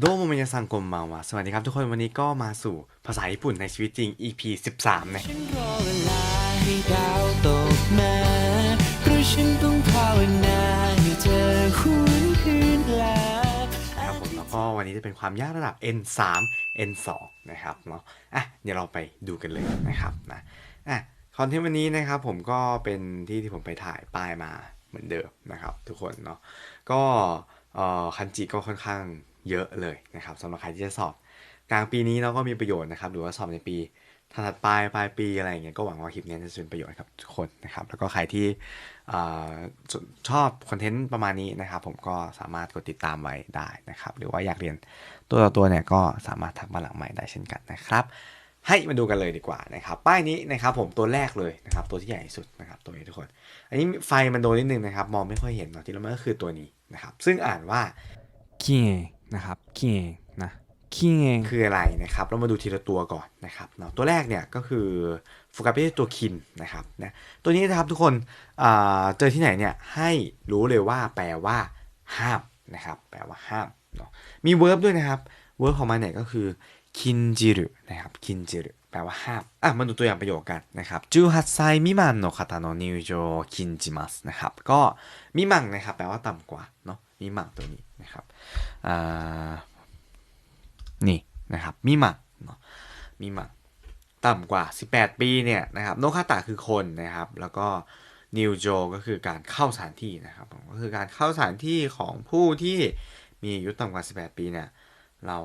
โดโมเมยาซังกมมาวะสวัสดีครับทุกคนวันนี้ก็มาสู่ภาษาญี่ปุ่นในชีวิตจริง EP 13นะฉันรอเวลาให้ดาวตกมาเพราะฉันต้องภาวนาให้เธอหวนคืนกลับครับผมแล้วก็วันนี้จะเป็นความยากระดับ N3 N2 นะครับเนาะอะเดี๋ยวเราไปดูกันเลยนะครับนะอะคอนเทนต์วันนี้นะครับผมก็เป็นที่ที่ผมไปถ่ายป้ายมาเหมือนเดิมนะครับ ทุกคนเนาะก็ คันจิก็ค่อนข้างเยอะเลยนะครับสำหรับใครที่จะสอบ กลางปีนี้เราก็มีประโยชน์นะครับ หรือว่าสอบในปีถัดๆไปปลายปีอะไรอย่างเงี้ยก็หวังว่าคลิปนี้จะเป็นประโยชน์กับทุกคนนะครับ แล้วก็ใครที่ชอบคอนเทนต์ประมาณนี้นะครับ ผมก็สามารถกดติดตามไว้ได้นะครับ หรือว่าอยากเรียนตัวต่อตัวเนี่ยก็สามารถทักมาหลังใหม่ได้เช่นกันนะครับ ให้มาดูกันเลยดีกว่านะครับป้ายนี้นะครับผมตัวแรกเลยนะครับตัวที่ใหญ่ที่สุดนะครับตัวนี้ทุกคน อันนี้ไฟมันโดนนิดนึงนะครับมองไม่ค่อยเห็นเนาะที่เรามันก็คือตัวนี้นะครับซึ่งอ่านว่าคิงเองนะครับคิงเองนะคิงเองคืออะไรนะครับเรามาดูทีละตัวก่อนนะครับเนาะตัวแรกเนี่ยก็คือโฟกัสไปที่ตัวคินนะครับนะตัวนี้นะครับทุกคนอ่าเจอที่ไหนเนี่ยให้รู้เลยว่าแปลว่าห้ามนะครับแปลว่าห้ามเนาะมีเวิร์บด้วยนะครับเวิร์บของมันเนี่ยก็คือ คินจิรุนะครับคินจิรุแปลว่าห้ามอะมาดูตัวอย่างประโยคกันนะครับ18ปีมิมันのนคาตาโนนินะครับก็มิมังนะครับแปลว่าต่ำกว่าเนาะมิมังตัวนี้นะครับอ่านี่นะครับมิมังเนาะมิมังต่ำกว่า 18 ปีเนี่ยนะครับโนคาตะคือคนนะครับแล้วก็นิวโจก็คือการเข้าสถานที่นะครับก็คือการเข้าสถานที่ของผู้ที่มีอายุต่ำกว่า 18 ปีเนี่ยเรา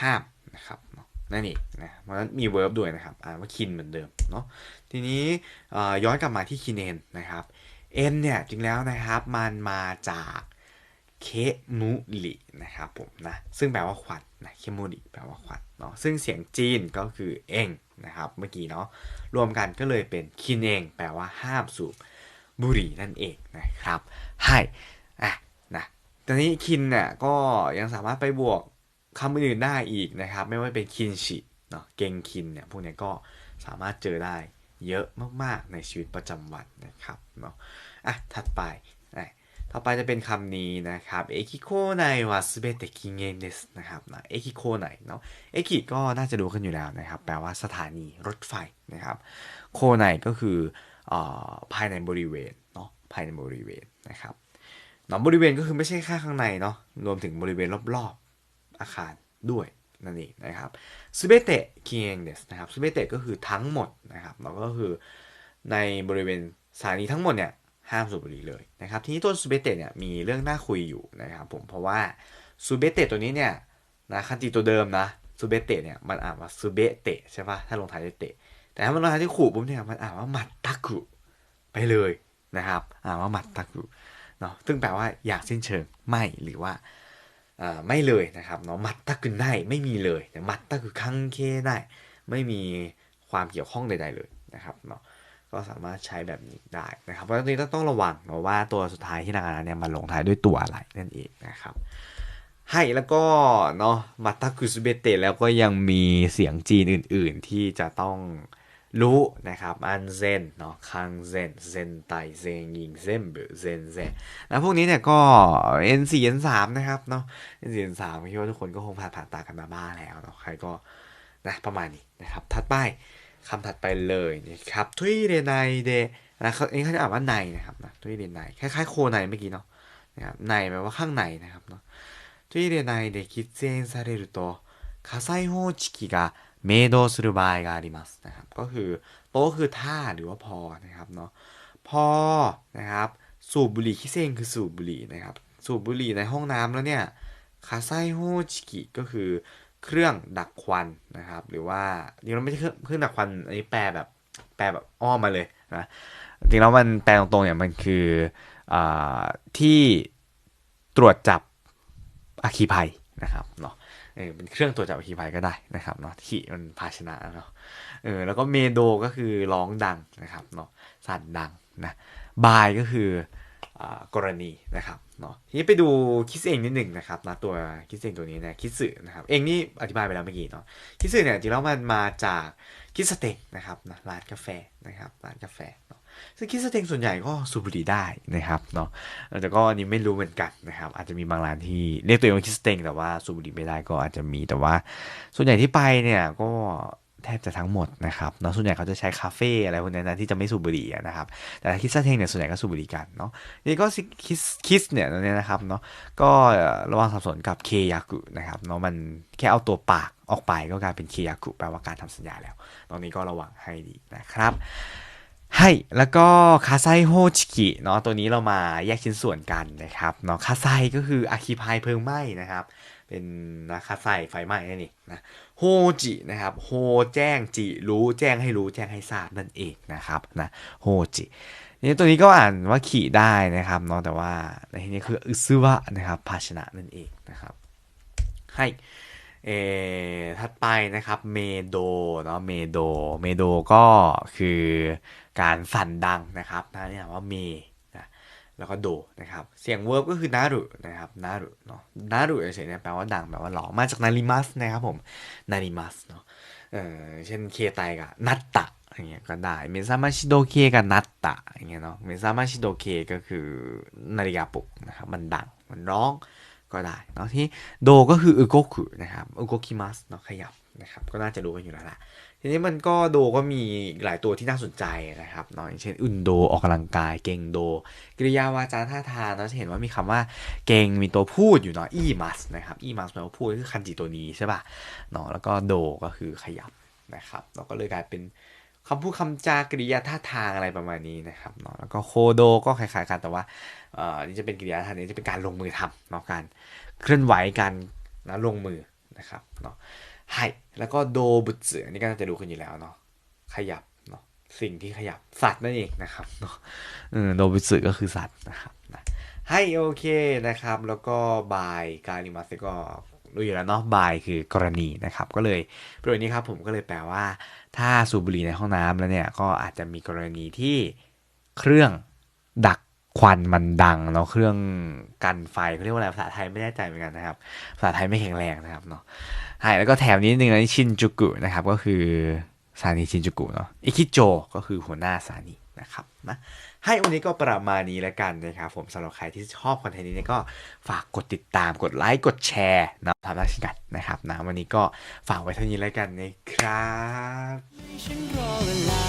ห้าม นะครับเนาะนั่นเองนะเพราะฉะนั้นมีเวิร์บด้วยนะครับอ่านว่าคินเหมือนเดิมเนาะทีนี้ย้อนกลับมาที่คินเอนนะครับเอนเนี่ยจริงแล้วนะครับมันมาจากเคมุรินะครับผมนะซึ่งแปลว่าควันนะเคมุริแปลว่าควันเนาะซึ่งเสียงจีนก็คือเองนะครับเมื่อกี้เนาะรวมกันก็เลยเป็นคินเอง แปลว่าห้ามสูบบุหรี่นั่นเองนะครับให้อะนะตอนนี้คินเนี่ยก็ยังสามารถไปบวก คำอื่นๆได้อีกนะครับ ไม่ว่าเป็นคินชิเนาะเกงคินเนี่ยพวกนี้ก็สามารถเจอได้เยอะมากๆในชีวิตประจำวันนะครับเนาะอะถัดไปต่อไปจะเป็นคำนี้นะครับเอคิโคไนวาสเบเตคิงเงเดสนะครับนะเอคิโคไนเนาะเอคิก็น่าจะรู้กันอยู่แล้วนะครับ แปลว่าสถานีรถไฟนะครับโคไนก็คืออภายในบริเวณเนาะภายในบริเวณนะครับเนาะบริเวณก็คือไม่ใช่แค่ข้างในเนาะรวมถึงบริเวณรอบ อาคารด้วยนั่นเองนะครับสเบเตคิงเงเดสนะครับสเบเตก็คือทั้งหมดนะครับแล้วก็คือในบริเวณสถานีทั้งหมดเนี่ยห้ามสูบบุหรี่เลยนะครับทีนี้ตัวซูเบเตะเนี่ยมีเรื่องน่าคุยอยู่นะครับผมเพราะว่าซูเบเตะตัวนี้เนี่ยนะคันจิตัวเดิมนะซูเบเตะเนี่ยมันอ่านว่าซูเบเตะใช่ปะถ้าลงท้ายด้วยเตะ แต่ถ้ามันลงท้ายด้วยขู่ปุ๊บเนี่ยมันอ่านว่ามัตตะกุไปเลยนะครับอ่านว่ามัตตะกุเนาะซึ่งแปลว่าอยางสิ้นเชิงไม่หรือว่า ไม่เลยนะครับเนาะมัตตะกุนได้ไม่มีเลยแต่มัตตะกุคังเคได้ไม่มีความเกี่ยวข้องใดๆเลยนะครับเนาะก็สามารถใช้แบบนี้ได้นะครับเพราะฉะนั้นต้องระวังนะว่าตัวสุดท้ายที่นางานเนี่ยมันลงท้ายด้วยตัวอะไรนั่นเองนะครับให้แล้วก็เนาะมาตาคุสเบเตแล้วก็ยังมีเสียงจีนอื่น ๆ ที่จะต้อง รู้นะครับอันเซนเนาะคังเซนเซนไตเซงยิงเซนเบเซนเซนแล้วพวกนี้เนี่ยก็ N4 N3 นะครับเนาะ N4 N3 คิดว่าทุกคนก็คงผ่านผ่านตากันมาบ้างแล้วเนาะใครก็นะประมาณนี้นะครับถัดไป คำถัดไปเลยนะครับทุยเรไนเดนะครับอันนี้เขาจะอ่านว่าในนะครับนะทุยเรไนคล้ายๆโคในเมื่อกี้เนาะนะครับในแปลว่าข้างในนะครับเนาะทุยเรไนเดคิดเซนซาเรรุโต火災報知器が เมโดสุรุบายกาดิมัสนะครับก็คือโตคือท่าหรือว่าพอนะครับเนาะพอนะครับสูบบุหรี่ขี้เซงคือสูบบุหรี่นะครับสูบบุหรี่ในห้องน้ำแล้วเนี่ยคาไซโฮชิกิก็คือเครื่องดักควันนะครับ หรือว่าจริงๆเราไม่ใช่เครื่องดักควันอันนี้แปลแบบแปลแบบอ้อมมาเลยนะจริงแล้วมันแปลตรงๆเนี่ยมันคืออที่ตรวจจับอาคีภัยนะครับเนาะ เออเป็นเครื่องตรวจจับคีภัยก็ได้นะครับเนาะที่มันภาชนะเนาะเออแล้วก็เมโดก็คือร้องดังนะครับเนาะสั่นดังนะบายก็คืออ่ากรณีนะครับเนาะทีนี้ไปดูคิดเองนิดหนึ่งนะครับนะตัวคิดเองตัวนี้เนี่ยคิสื่อนะครับเองนี่อธิบายไปแล้วเมื่อกี้เนาะคิสื่อเนี่ยจริงแล้วมันมาจากคิสเต็กนะครับนะร้านกาแฟนะครับร้านกาแฟ ซึ่งคิดสเต็งส่วนใหญ่ก็สูบบุหรี่ได้นะครับเนาะแต่ก็อันนี้ไม่รู้เหมือนกันนะครับ อาจจะมีบางร้านที่เรียกตัวเองว่าคิดสเต็งแต่ว่าสูบบุหรี่ไม่ได้ก็อาจจะมีแต่ว่า ส่วนใหญ่ที่ไปเนี่ยก็แทบจะทั้งหมดนะครับเนาะส่วนใหญ่เขาจะใช้คาเฟ่อะไรพวกนั้นนะที่จะไม่สูบบุหรี่นะครับ แต่คิสเต็งเนี่ยส่วนใหญ่ก็สูบบุหรี่กันเนาะนี่ก็คิสคิสเนี่ยเนี่ยนะครับเนาะก็ระวังสับสนกับเคยากุนะครับเนาะมันแค่เอาตัวปากออกไปก็กลายเป็นเคยากุแปลว่าการทำสัญญาแล้วตรงนี้ก็ระวังให้ดีนะครับ ให้ แล้วก็คาไซโฮชิกิเนาะ ตัวนี้เรามาแยกชิ้นส่วนกันนะครับ เนาะ คาไซก็คืออาคีพายเพลิงไหม้นะครับ เป็นนะคาไซไฟไหม้นั่นเองนะ โฮจินะครับ โฮแจ้งจิรู้แจ้งให้รู้แจ้งให้ทราบนั่นเองนะครับนะ โฮจินี่ตัวนี้ก็อ่านว่าขี่ได้นะครับเนาะ แต่ว่าในที่นี้คืออึซึวะนะครับ ภาชนะนั่นเองนะครับ ให้เออถัดไปนะครับ เมโด เนาะ เมโด เมโดก็คือ การสั่นดังนะครับนะเนี่ยว่าเมนะแล้วก็โดนะครับ เสียงเวิร์บก็คือนารุนะครับนารุเนาะนารุเฉยๆเนี่ยแปลว่าดังแปลว่าหล่อมาจากนาริมัสนะครับผมนาริมัสเนาะเออเช่นเคไตกับนัตตะอย่างเงี้ยก็ได้เมซามาชิโดเคกับนัตตะอย่างเงี้ยเนาะเมซามาชิโดเคก็คือนาฬิกาปลุกนะครับมันดังมันร้องก็ได้เนาะที่โดก็คืออุโกคุนะครับอุโกคิมัสเนาะขยับนะครับก็น่าจะรู้กันอยู่แล้วล่ะ ทีนี้มันก็โดก็มีหลายตัวที่น่าสนใจนะครับเนาะอย่างเช่น อุนโดออกกำลังกาย เกงโด กริยาวาจาท่าทางเราจะเห็นว่ามีคำว่าเก่งมีตัวพูดอยู่เนาะอีมัสนะครับอีมัสแปลว่าพูดคือคันจิตัวนี้ใช่ป่ะเนาะแล้วก็โดก็คือขยับนะครับเราก็เลยกลายเป็นคำพูดคำจากริยาท่าทางอะไรประมาณนี้นะครับเนาะแล้วก็โคโดก็คล้ายๆกันแต่ว่าเอ่อนี่จะเป็นกิริยาท่านี้จะเป็นการลงมือทำเนาะการเคลื่อนไหวกันนะลงมือนะครับเนาะ ให้แล้วก็โดบุตสึอันนี้ก็น่าจะรู้กันอยู่แล้วเนาะขยับเนาะสิ่งที่ขยับสัตว์นั่นเองนะครับเนาะโดบุตสึก็คือสัตว์นะครับนะให้โอเคนะครับ แล้วก็บายการิมัสก็รู้อยู่แล้วเนาะบายคือกรณีนะครับ ก็เลยประโยคนี้ครับผมก็เลยแปลว่า ถ้าสูบบุหรี่ในห้องน้ำแล้วเนี่ยก็อาจจะมีกรณีที่เครื่องดัก ควันมันดังเนาะเครื่องกันไฟเขาเรียกว่าอะไรภาษาไทยไม่แน่ใจเหมือนกันนะครับ ภาษาไทยไม่แข็งแรงนะครับเนาะใช่แล้วก็แถมนิดนึงนะชินจูกุนะครับ ก็คือสถานีชินจูกุเนาะอิคิโจก็คือหัวหน้าสถานีนะครับนะให้วันนี้ก็ประมาณนี้แล้วกันนะครับผมสำหรับใครที่ชอบคอนเทนต์นี้ก็ฝากกดติดตามกดไลค์กดแชร์นะทำได้เช่นกันนะครับนะวันนี้ก็ฝากไว้เท่านี้แล้วกันนะครับ